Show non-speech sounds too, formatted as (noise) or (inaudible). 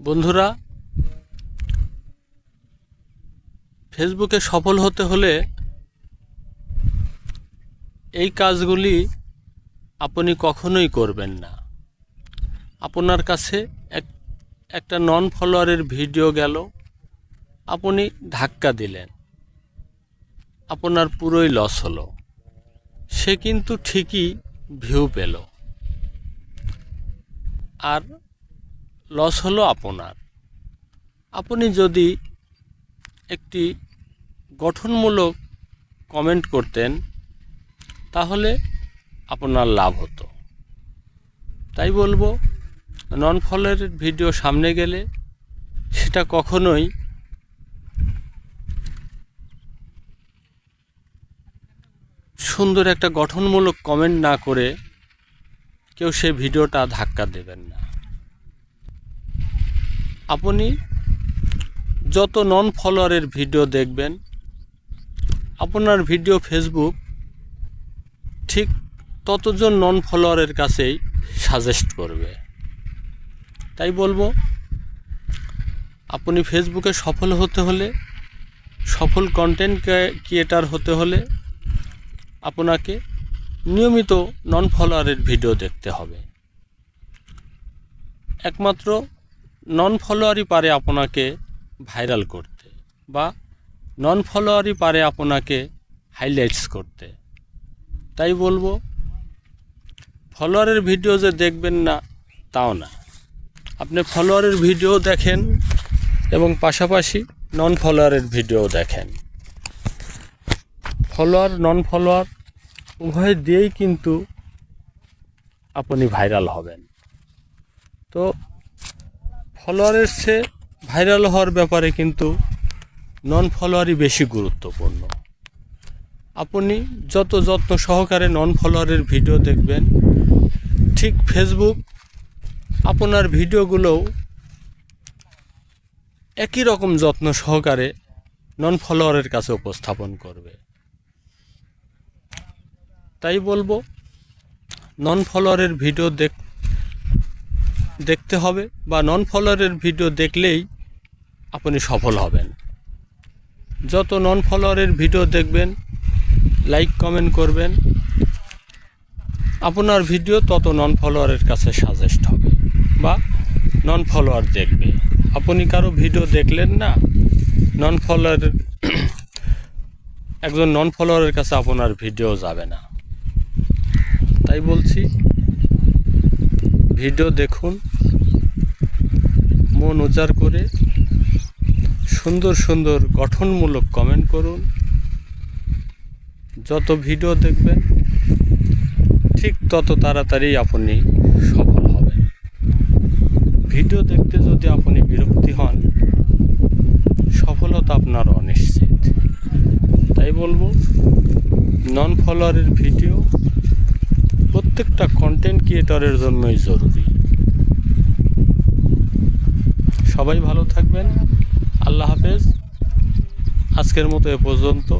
বন্ধুরা, ফেসবুকে সফল হতে হলে এই কাজগুলি আপনি কখনোই করবেন না। আপনার কাছে এক, একটা নন ফলোয়ারের ভিডিও গেল, আপনি ধাক্কা দিলেন। আপনার পুরোই লস হলো। সে কিন্তু ঠিকই ভিউ পেল। আর লস হলো আপনার। আপনি যদি একটি গঠনমূলক কমেন্ট করতেন, তাহলে আপনার লাভ হতো। তাই বলব নন ফলোয়ের ভিডিও সামনে গেলে সেটা কখনোই সুন্দর একটা গঠনমূলক কমেন্ট না করে কেউ সে ভিডিওটা ধাক্কা দেবেন না। আপনি যত নন ফলোয়ারের ভিডিও দেখবেন, আপনার ভিডিও ফেসবুক ঠিক ততজন নন ফলোয়ারের কাছেই সাজেস্ট করবে। তাই বলব, আপনি ফেসবুকে সফল হতে হলে, সফল কন্টেন্ট ক্রিয়েটার হতে হলে আপনাকে নিয়মিত নন ফলোয়ারের ভিডিও দেখতে হবে। একমাত্র নন ফলোয়ারই পারে আপনাকে ভাইরাল করতে বা নন ফলোয়ারই পারে আপনাকে হাইলাইটস করতে। তাই বলব ফলোয়ারের ভিডিও যে দেখবেন না, তাও না। আপনি ফলোয়ারের ভিডিও দেখেন এবং পাশাপাশি নন ফলোয়ারের ভিডিও দেখেন। ফলোয়ার নন ফলোয়ার উভয় দিয়েই কিন্তু আপনি ভাইরাল হবেন। তো ফলোয়ারের চেয়ে ভাইরাল হওয়ার ব্যাপারে কিন্তু নন ফলোয়ারই বেশি গুরুত্বপূর্ণ। আপনি যত যত্ন সহকারে নন ফলোয়ারের ভিডিও দেখবেন, ঠিক ফেসবুক আপনার ভিডিওগুলোও একই রকম যত্ন সহকারে নন ফলোয়ারের কাছে উপস্থাপন করবে। তাই বলব নন ফলোয়ারের ভিডিও দেখ দেখতে হবে বা নন ফলোয়ারের ভিডিও দেখলেই আপনি সফল হবেন। যত নন ফলোয়ারের ভিডিও দেখবেন লাইক কমেন্ট করবেন, আপনার ভিডিও তত নন ফলোয়ারের কাছে সাজেস্ট হবে বা নন ফলোয়ার দেখবে। আপনি কারও ভিডিও দেখলেন না নন ফলোয়ার (clears throat) একজন নন ফলোয়ারের কাছে আপনার ভিডিও যাবে না। তাই বলছি ভিডিও দেখুন মন উজাড় করে সুন্দর সুন্দর গঠনমূলক কমেন্ট করুন। যত ভিডিও দেখবেন, ঠিক তত তাড়াতাড়ি আপনি সফল হবেন। ভিডিও দেখতে যদি আপনি বিরক্তি হন, সফলতা আপনার অনিশ্চিত। তাই বলব নন ফলোয়ারের ভিডিও প্রত্যেকটা কন্টেন্ট ক্রিয়েটরের জন্যই জরুরি। সবাই ভালো থাকবেন। আল্লাহ হাফেজ। আজকের মতো এ পর্যন্ত।